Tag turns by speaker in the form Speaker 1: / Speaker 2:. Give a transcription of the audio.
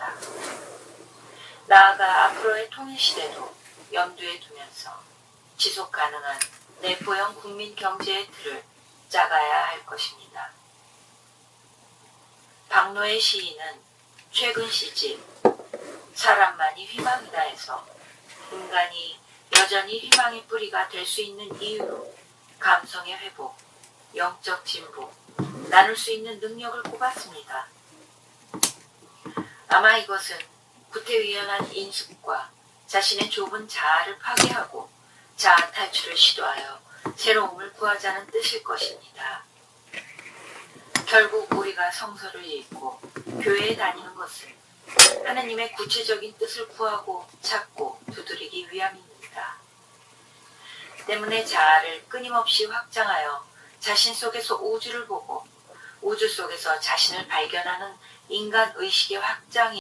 Speaker 1: 것입니다. 나아가 앞으로의 통일 시대도 염두에 두면서 지속 가능한 내포형 국민 경제의 틀을 짜가야 할 것입니다. 박노의 시인은 최근 시집 사람만이 희망이다에서 인간이 여전히 희망의 뿌리가 될 수 있는 이유로 감성의 회복, 영적 진보, 나눌 수 있는 능력을 꼽았습니다. 아마 이것은 구태의연한 인습과 자신의 좁은 자아를 파괴하고 자아 탈출을 시도하여 새로움을 구하자는 뜻일 것입니다. 결국 우리가 성서를 읽고 교회에 다니는 것은 하나님의 구체적인 뜻을 구하고 찾고 두드리기 위함입니다. 때문에 자아를 끊임없이 확장하여 자신 속에서 우주를 보고 우주 속에서 자신을 발견하는 인간 의식의 확장이